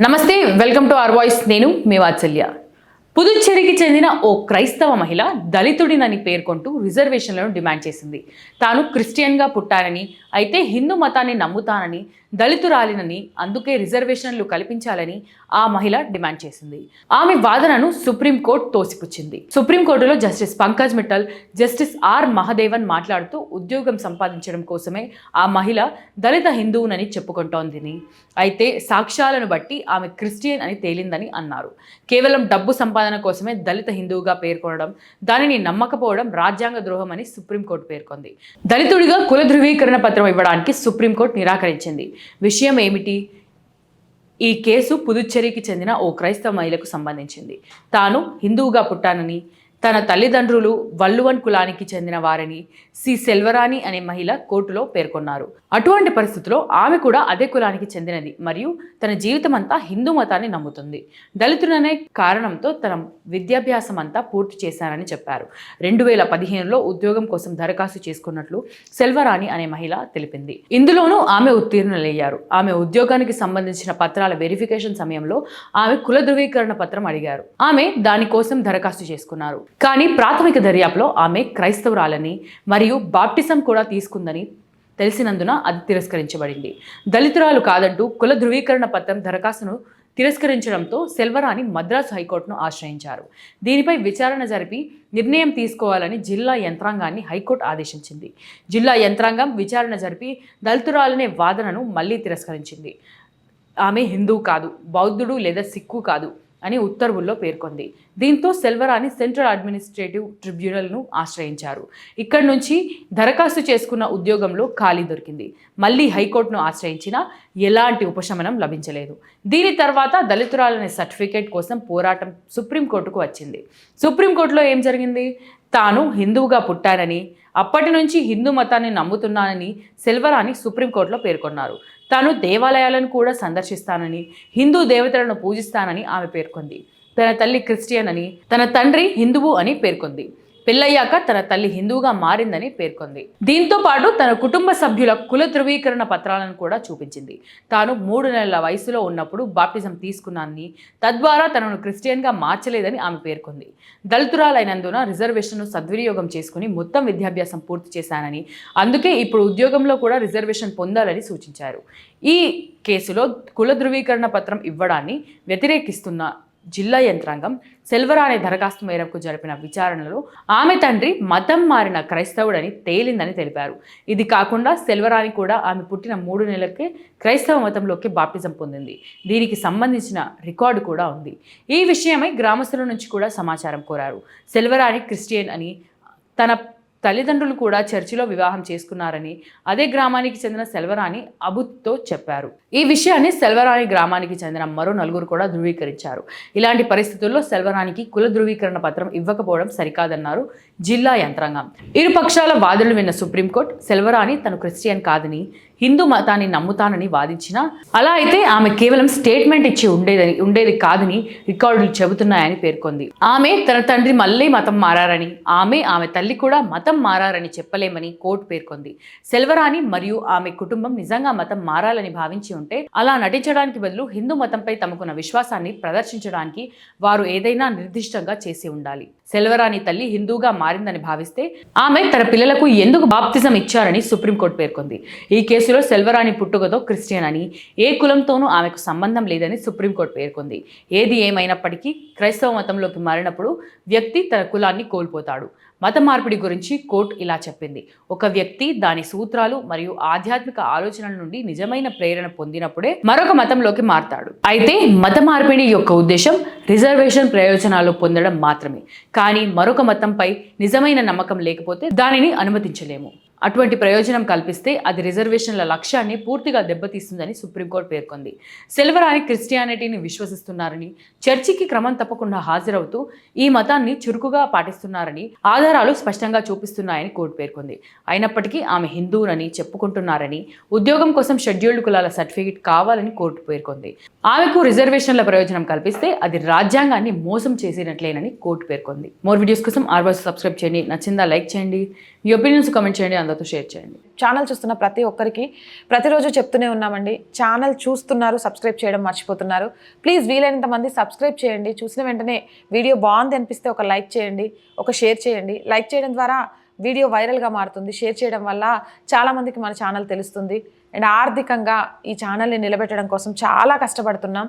నమస్తే welcome to are voice. నేను మీ వాత్సల్య. పుదుచ్చేరికి చెందిన ఓ క్రైస్తవ మహిళ దళితుడినని పేర్కొంటూ రిజర్వేషన్లను డిమాండ్ చేసింది. తాను క్రిస్టియన్గా పుట్టానని అయితే హిందూ మతాన్ని నమ్ముతానని దళితురాలినని అందుకే రిజర్వేషన్లు కల్పించాలని ఆ మహిళ డిమాండ్ చేసింది. ఆమె వాదనను సుప్రీంకోర్టు తోసిపుచ్చింది. సుప్రీంకోర్టులో justice Pankaj Mittal justice R Mahadevan మాట్లాడుతూ ఉద్యోగం సంపాదించడం కోసమే ఆ మహిళ దళిత హిందువునని చెప్పుకుంటోందని. అయితే సాక్ష్యాలను బట్టి ఆమె క్రిస్టియన్ అని తేలిందని అన్నారు. కేవలం డబ్బు సంపాదన కోసమే దళిత హిందువుగా పేర్కొనడం దానిని నమ్మకపోవడం రాజ్యాంగ ద్రోహం అని సుప్రీంకోర్టు పేర్కొంది. దళితుడిగా కుల ధృవీకరణ పత్రం ఇవ్వడానికి సుప్రీంకోర్టు నిరాకరించింది. విషయం ఏమిటి? ఈ కేసు పుదుచ్చేరికి చెందిన ఓ క్రైస్తవ మహిళకు సంబంధించింది. తాను హిందువుగా పుట్టానని తన తల్లిదండ్రులు వల్లువన్ కులానికి చెందిన వారని సి. సెల్వరాణి అనే మహిళ కోర్టులో పేర్కొన్నారు. అటువంటి పరిస్థితుల్లో ఆమె కూడా అదే కులానికి చెందినది మరియు తన జీవితం అంతా హిందూ మతాన్ని నమ్ముతుంది. దళితులనే కారణంతో తన విద్యాభ్యాసం అంతా పూర్తి చేశానని చెప్పారు. రెండు వేల పదిహేనులో ఉద్యోగం కోసం దరఖాస్తు చేసుకున్నట్లు సెల్వరాణి అనే మహిళ తెలిపింది. ఇందులోనూ ఆమె ఉత్తీర్ణులయ్యారు. ఆమె ఉద్యోగానికి సంబంధించిన పత్రాల వెరిఫికేషన్ సమయంలో ఆమె కుల ధృవీకరణ పత్రం అడిగారు. ఆమె దానికోసం దరఖాస్తు చేసుకున్నారు. కానీ ప్రాథమిక దర్యాప్తులో ఆమె క్రైస్తవురాలని మరియు బాప్టిజం కూడా తీసుకుందని తెలిసినందున అది తిరస్కరించబడింది. దళితురాలు కాదంటూ కుల ధృవీకరణ పత్రం దరఖాస్తును తిరస్కరించడంతో సెల్వరాని మద్రాసు హైకోర్టును ఆశ్రయించారు. దీనిపై విచారణ జరిపి నిర్ణయం తీసుకోవాలని జిల్లా యంత్రాంగాన్ని హైకోర్టు ఆదేశించింది. జిల్లా యంత్రాంగం విచారణ జరిపి దళితురాలనే వాదనను మళ్ళీ తిరస్కరించింది. ఆమె హిందూ కాదు బౌద్ధుడు లేదా సిక్కు కాదు. అని ఉత్తర్వుల్లో పేర్కొంది. దీంతో సెల్వరాని సెంట్రల్ అడ్మినిస్ట్రేటివ్ ట్రిబ్యునల్ను ఆశ్రయించారు. ఇక్కడి నుంచి దరఖాస్తు చేసుకున్న ఉద్యోగంలో ఖాళీ దొరికింది. మళ్ళీ హైకోర్టును ఆశ్రయించినా ఎలాంటి ఉపశమనం లభించలేదు. దీని తర్వాత దళితురాలనే సర్టిఫికేట్ కోసం పోరాటం సుప్రీంకోర్టుకు వచ్చింది. సుప్రీంకోర్టులో ఏం జరిగింది? తాను హిందువుగా పుట్టానని అప్పటి నుంచి హిందూ మతాన్ని నమ్ముతున్నానని సెల్వరాని సుప్రీంకోర్టులో పేర్కొన్నారు. తాను దేవాలయాలను కూడా సందర్శిస్తానని హిందూ దేవతలను పూజిస్తానని ఆమె పేర్కొంది. తన తల్లి క్రిస్టియన్ అని తన తండ్రి హిందువు అని పేర్కొంది. పెళ్ళయ్యాక తన తల్లి హిందువుగా మారిందని పేర్కొంది. దీంతో పాటు తన కుటుంబ సభ్యుల కుల ధృవీకరణ పత్రాలను కూడా చూపించింది. తాను మూడు నెలల వయసులో ఉన్నప్పుడు బాప్టిజం తీసుకున్నానని తద్వారా తనను క్రిస్టియన్గా మార్చలేదని ఆమె పేర్కొంది. దళితురాలైనందున రిజర్వేషన్ను సద్వినియోగం చేసుకుని మొత్తం విద్యాభ్యాసం పూర్తి చేశానని అందుకే ఇప్పుడు ఉద్యోగంలో కూడా రిజర్వేషన్ పొందాలని సూచించారు. ఈ కేసులో కుల ధృవీకరణ పత్రం ఇవ్వడాన్ని వ్యతిరేకిస్తున్న జిల్లా యంత్రాంగం సెల్వరాణి దరఖాస్తు మేరకు జరిపిన విచారణలో ఆమె తండ్రి మతం మారిన క్రైస్తవుడని తేలిందని తెలిపారు. ఇది కాకుండా సెల్వరాని కూడా ఆమె పుట్టిన మూడు నెలలకే క్రైస్తవ మతంలోకి బాప్టిజం పొందింది. దీనికి సంబంధించిన రికార్డు కూడా ఉంది. ఈ విషయమై గ్రామస్తుల నుంచి కూడా సమాచారం కోరారు. సెల్వరాని క్రిస్టియన్ అని తన తల్లిదండ్రులు కూడా చర్చిలో వివాహం చేసుకున్నారని అదే గ్రామానికి చెందిన సెల్వరాణి అబుత్తో చెప్పారు. ఈ విషయాన్ని సెల్వరాణి గ్రామానికి చెందిన మరో నలుగురు కూడా ధృవీకరించారు. ఇలాంటి పరిస్థితుల్లో సెల్వరానికి కుల ధృవీకరణ పత్రం ఇవ్వకపోవడం సరికాదన్నారు. జిల్లా యంత్రాంగం. ఇరు పక్షాల వాదనలు విన్న సుప్రీంకోర్టు సెల్వరాని తను క్రిస్టియన్ కాదని హిందూ మతాన్ని నమ్ముతానని వాదించినా అలా అయితే ఆమె కేవలం స్టేట్మెంట్ ఇచ్చి ఉండేదని ఉండేది కాదని రికార్డులు చెబుతున్నాయని పేర్కొంది. ఆమె తన తండ్రి మళ్ళీ మతం మారారని ఆమె ఆమె తల్లి కూడా మతం మారారని చెప్పలేమని కోర్టు పేర్కొంది. సెల్వరాని మరియు ఆమె కుటుంబం నిజంగా మతం మారాలని భావించి ఉంటే అలా నటించడానికి బదులు హిందూ మతంపై తమకున్న విశ్వాసాన్ని ప్రదర్శించడానికి వారు ఏదైనా నిర్దిష్టంగా చేసి ఉండాలి. సెల్వరాని తల్లి హిందూగా మారిందని భావిస్తే ఆమె తన పిల్లలకు ఎందుకు బాప్తిజం ఇచ్చారని సుప్రీంకోర్టు పేర్కొంది. ఈ కేసులో సెల్వరాని పుట్టుకతో క్రిస్టియన్ అని ఏ కులంతోనూ ఆమెకు సంబంధం లేదని సుప్రీంకోర్టు పేర్కొంది. ఏది ఏమైనప్పటికీ క్రైస్తవ మతంలోకి మారినప్పుడు వ్యక్తి తన కులాన్ని కోల్పోతాడు. మత మార్పిడి గురించి కోర్టు ఇలా చెప్పింది. ఒక వ్యక్తి దాని సూత్రాలు మరియు ఆధ్యాత్మిక ఆలోచనల నుండి నిజమైన ప్రేరణ పొందినప్పుడే మరొక మతంలోకి మారతాడు. అయితే మత మార్పిడి యొక్క ఉద్దేశం రిజర్వేషన్ ప్రయోజనాలు పొందడం మాత్రమే. కానీ మరొక మతంపై నిజమైన నమ్మకం లేకపోతే దానిని అనుమతించలేము. అటువంటి ప్రయోజనం కల్పిస్తే అది రిజర్వేషన్ల లక్ష్యాన్ని పూర్తిగా దెబ్బతీస్తుందని సుప్రీంకోర్టు పేర్కొంది. సెల్వరాని క్రిస్టియానిటీని విశ్వసిస్తున్నారని చర్చికి క్రమం తప్పకుండా హాజరవుతూ ఈ మతాన్ని చురుకుగా పాటిస్తున్నారని ఆధారాలు స్పష్టంగా చూపిస్తున్నాయని కోర్టు పేర్కొంది. అయినప్పటికీ ఆమె హిందువునని చెప్పుకుంటున్నారని ఉద్యోగం కోసం షెడ్యూల్డ్ కులాల సర్టిఫికేట్ కావాలని కోర్టు పేర్కొంది. ఆమెకు రిజర్వేషన్ల ప్రయోజనం కల్పిస్తే అది రాజ్యాంగాన్ని మోసం చేసినట్లేనని కోర్టు పేర్కొంది. మోర్ వీడియోస్ కోసం ఆర్వాస్ సబ్స్క్రైబ్ చేయండి. నచ్చిందా లైక్ చేయండి. మీ ఒపీనియన్స్ కమెంట్ చేయండి అందరితో షేర్ చేయండి. ఛానల్ చూస్తున్న ప్రతి ఒక్కరికి ప్రతిరోజు చెప్తూనే ఉన్నామండి. ఛానల్ చూస్తున్నారు సబ్స్క్రైబ్ చేయడం మర్చిపోతున్నారు. ప్లీజ్ వీలైనంత మంది సబ్స్క్రైబ్ చేయండి. చూసిన వెంటనే వీడియో బాగుంది అనిపిస్తే ఒక లైక్ చేయండి ఒక షేర్ చేయండి. లైక్ చేయడం ద్వారా వీడియో వైరల్గా మారుతుంది. షేర్ చేయడం వల్ల చాలామందికి మన ఛానల్ తెలుస్తుంది. అండ్ ఆర్థికంగా ఈ ఛానల్ని నిలబెట్టడం కోసం చాలా కష్టపడుతున్నాం.